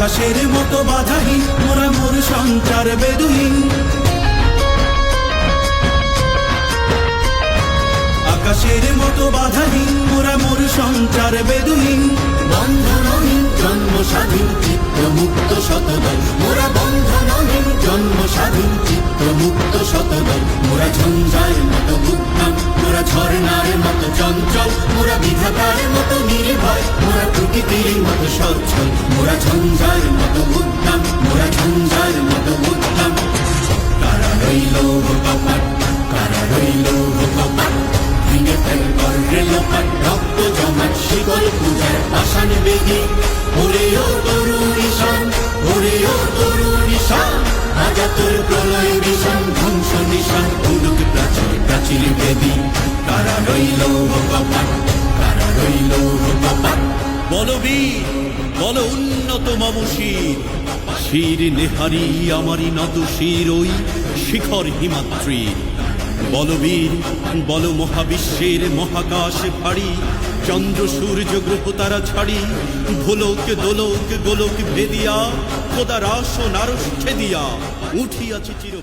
আকাশের মতো বাধাহীন, মোরা মোর সঞ্চার বেদুহীন। আকাশের মতো বাধাহীন, মোরা মোর সঞ্চার বেদুহীন। বন্ধনহীন জন্ম স্বাধীন চিত্ত মুক্ত শতদল। মোরা বন্ধনহীন জন্ম স্বাধীন চিত্ত মুক্ত শতদল। মোরা ঝঞ্ঝার মতো উদ্যম, মোরা ঝর্ণার মতো চঞ্চল। মোরা বিধাতার মতো নির্ভয়, মোরা প্রকৃতির মতো সচ্ছল। মোরা ঝঞ্ঝার পাষাণ বেদি। ওরে ও তরুণ ঈশান ওরে ও তরুণ ঈশান আজা তোর প্রলয় বিষণ ধ্বংস নিশান, উলুক প্রাচীর প্রাচীর বেদি। কারা রইল কপাট কারা রইল কপাট বলবীর বল উন্নত মম শির নেহারি আমারই নত শির ওই শিখর হিমাত্রীর বলবীর বল মহাবিশ্বের মহাকাশ ভারী। চন্দ্র, সূর্য, গ্রহ তারা ছাড়ি। ভোলক, দোলক, গোলক ভেদিয়া, খোদা রাস ও নারস ছেদিয়া। উঠিয়াছি চির